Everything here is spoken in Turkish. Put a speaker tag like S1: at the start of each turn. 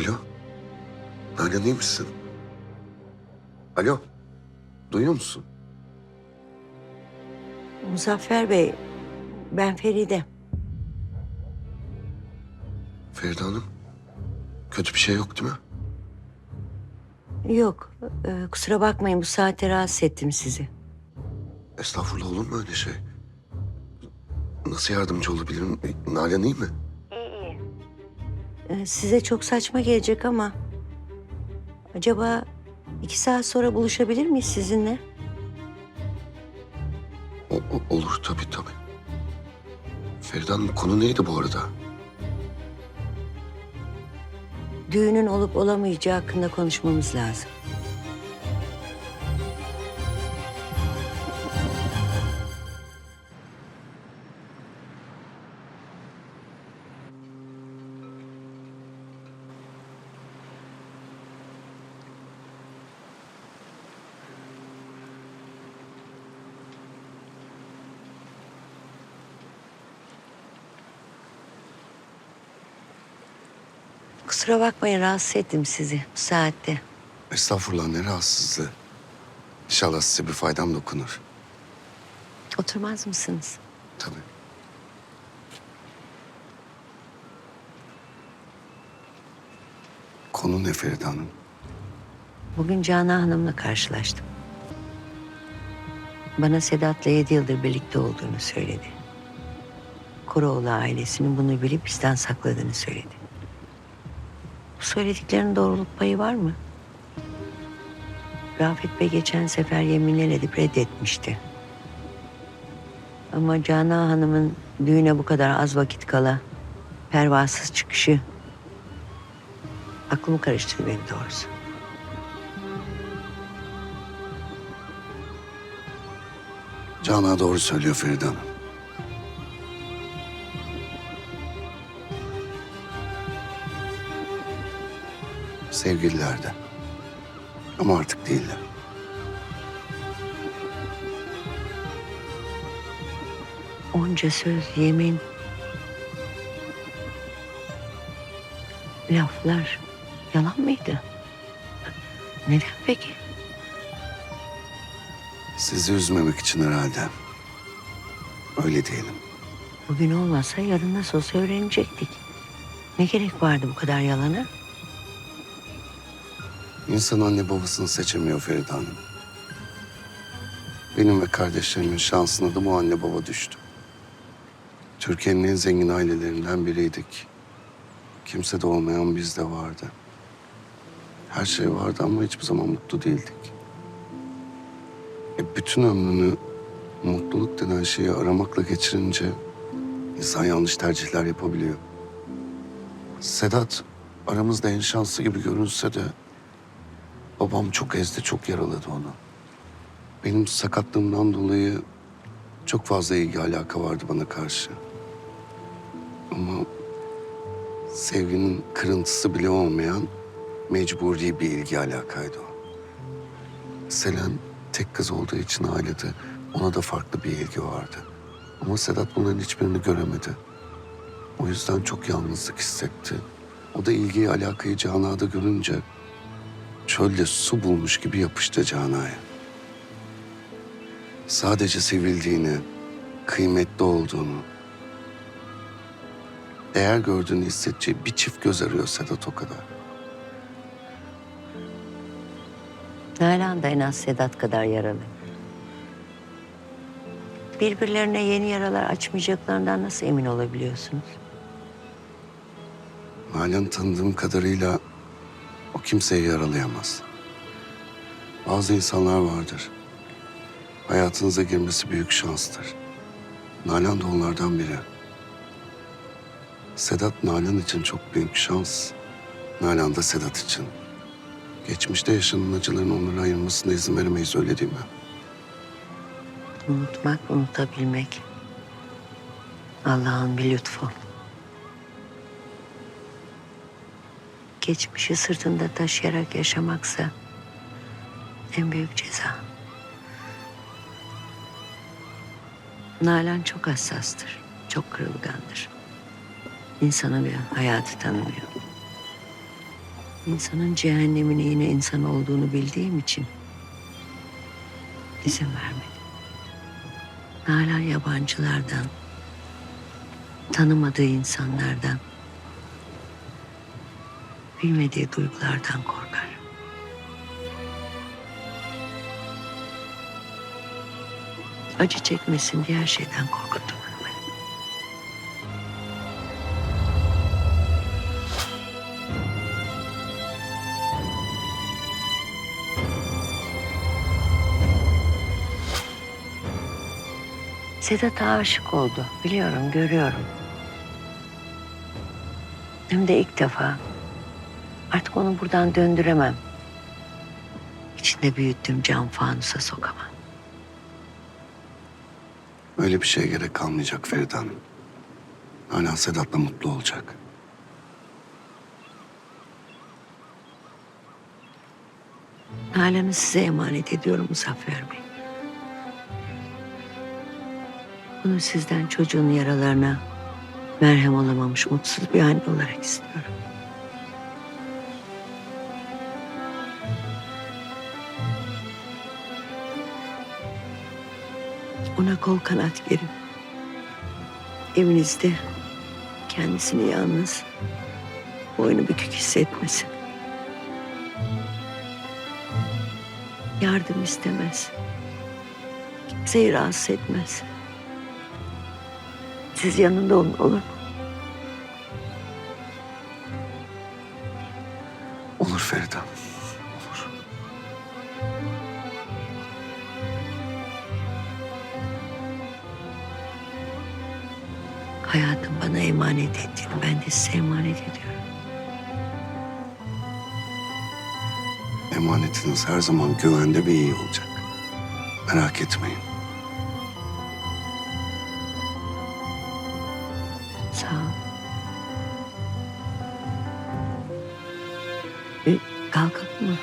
S1: Alo? Nalan iyi misin? Alo? Duyuyor musun?
S2: Muzaffer Bey, ben Feride.
S1: Feride Hanım? Kötü bir şey yok değil mi?
S2: Yok, e, kusura bakmayın bu saatte rahatsız ettim sizi.
S1: Estağfurullah olur mu öyle şey? Nasıl yardımcı olabilirim? E, Nalan iyi mi?
S2: E, size çok saçma gelecek ama... Acaba iki saat sonra buluşabilir miyiz sizinle?
S1: O, o- olur tabii tabii. Feride Hanım konu neydi bu arada?
S2: Düğünün olup olamayacağı hakkında konuşmamız lazım. Kusura bakmayın rahatsız ettim sizi bu saatte.
S1: Estağfurullah ne rahatsızlığı. İnşallah size bir faydam dokunur.
S2: Oturmaz mısınız?
S1: Tabii. Konu ne Feride Hanım?
S2: Bugün Canan Hanım'la karşılaştım. Bana Sedat'la yedi yıldır birlikte olduğunu söyledi. Koroğlu ailesinin bunu bilip bizden sakladığını söyledi. Bu söylediklerinin doğruluk payı var mı? Rafet Bey geçen sefer yeminler edip reddetmişti. Ama Canan Hanım'ın düğüne bu kadar az vakit kala pervasız çıkışı aklımı karıştırdı benim doğrusu.
S1: Canan doğru söylüyor Feride Hanım. Sevgililerdi. Ama artık değiller.
S2: Onca söz, yemin, laflar yalan mıydı? Neden peki?
S1: Sizi üzmemek için herhalde. Öyle diyelim.
S2: Bugün olmasa yarın nasıl olsa öğrenecektik. Ne gerek vardı bu kadar yalana?
S1: İnsan anne babasını seçemiyor Feride Hanım. Benim ve kardeşlerimin şansına da bu anne baba düştü. Türkiye'nin en zengin ailelerinden biriydik. Kimse de olmayan biz de vardı. Her şey vardı ama hiçbir zaman mutlu değildik. E bütün ömrünü mutluluk denen şeyi aramakla geçirince insan yanlış tercihler yapabiliyor. Sedat aramızda en şanslı gibi görünse de Babam çok ezdi, çok yaraladı onu. Benim sakatlığımdan dolayı çok fazla ilgi alaka vardı bana karşı. Ama sevginin kırıntısı bile olmayan mecburi bir ilgi alakaydı o. Selen tek kız olduğu için ailede ona da farklı bir ilgi vardı. Ama Sedat bunların hiçbirini göremedi. O yüzden çok yalnızlık hissetti. O da ilgiyi, alakayı Canan'da görünce çölde su bulmuş gibi yapıştı Canan'a. Sadece sevildiğini, kıymetli olduğunu, değer gördüğünü hissedeceği bir çift göz arıyor Sedat o kadar.
S2: Nalan da en az Sedat kadar yaralı. Birbirlerine yeni yaralar açmayacaklarından nasıl emin olabiliyorsunuz?
S1: Nalan tanıdığım kadarıyla kimseyi yaralayamaz. Bazı insanlar vardır. Hayatınıza girmesi büyük şanstır. Nalan da onlardan biri. Sedat Nalan için çok büyük şans. Nalan da Sedat için. Geçmişte yaşanan acıların onları ayırmasına izin veremeyiz öyle değil mi?
S2: Unutmak, unutabilmek. Allah'ın bir lütfu. Geçmişi sırtında taşıyarak yaşamaksa en büyük ceza. Nalan çok hassastır, çok kırılgandır. İnsanı bir hayatı tanımıyor. İnsanın cehennemine yine insan olduğunu bildiğim için izin vermedim. Nalan yabancılardan, tanımadığı insanlardan, bilmediği duygulardan korkar. Acı çekmesin diye her şeyden korkuttum ben. Sedat aşık oldu. Biliyorum, görüyorum. Hem de ilk defa. Artık onu buradan döndüremem. İçinde büyüttüğüm cam fanusa sokamam.
S1: Öyle bir şeye gerek kalmayacak Feride Hanım. Hala Sedat'la mutlu olacak.
S2: Nalan'ı size emanet ediyorum Muzaffer Bey. Bunu sizden çocuğun yaralarına merhem olamamış mutsuz bir anne olarak istiyorum. Ona kol kanat gerin. Evinizde kendisini yalnız, boynu bükük hissetmesin. yardım istemez. Kimseyi rahatsız etmez. Siz yanında olun olur mu?
S1: Olur Feride
S2: Hayatım bana emanet ettiğini ben de size emanet ediyorum.
S1: Emanetiniz her zaman güvende ve iyi olacak. Merak etmeyin.
S2: Sağ ol. E, kalkalım mı?